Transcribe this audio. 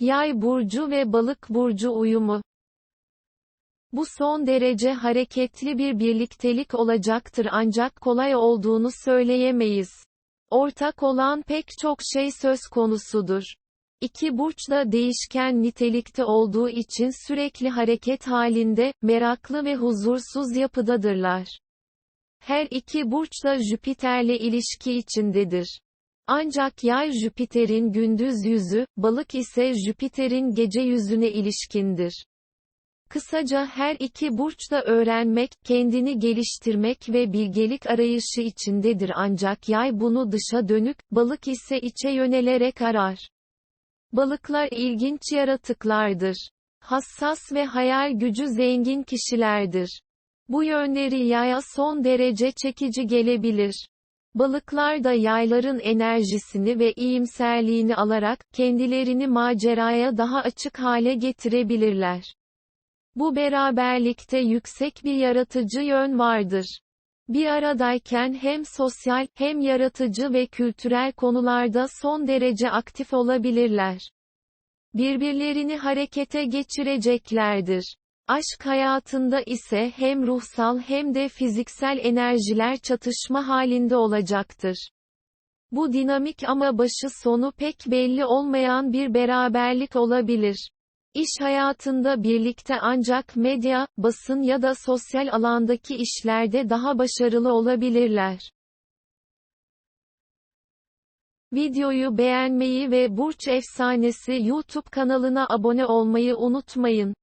Yay burcu ve balık burcu uyumu. Bu son derece hareketli bir birliktelik olacaktır ancak kolay olduğunu söyleyemeyiz. Ortak olan pek çok şey söz konusudur. İki burç da değişken nitelikte olduğu için sürekli hareket halinde, meraklı ve huzursuz yapıdadırlar. Her iki burç da Jüpiter'le ilişki içindedir. Ancak yay Jüpiter'in gündüz yüzü, balık ise Jüpiter'in gece yüzüne ilişkindir. Kısaca her iki burç da öğrenmek, kendini geliştirmek ve bilgelik arayışı içindedir ancak yay bunu dışa dönük, balık ise içe yönelerek arar. Balıklar ilginç yaratıklardır. Hassas ve hayal gücü zengin kişilerdir. Bu yönleri yaya son derece çekici gelebilir. Balıklar da yayların enerjisini ve iyimserliğini alarak, kendilerini maceraya daha açık hale getirebilirler. Bu beraberlikte yüksek bir yaratıcı yön vardır. Bir aradayken hem sosyal, hem yaratıcı ve kültürel konularda son derece aktif olabilirler. Birbirlerini harekete geçireceklerdir. Aşk hayatında ise hem ruhsal hem de fiziksel enerjiler çatışma halinde olacaktır. Bu dinamik ama başı sonu pek belli olmayan bir beraberlik olabilir. İş hayatında birlikte ancak medya, basın ya da sosyal alandaki işlerde daha başarılı olabilirler. Videoyu beğenmeyi ve Burç Efsanesi YouTube kanalına abone olmayı unutmayın.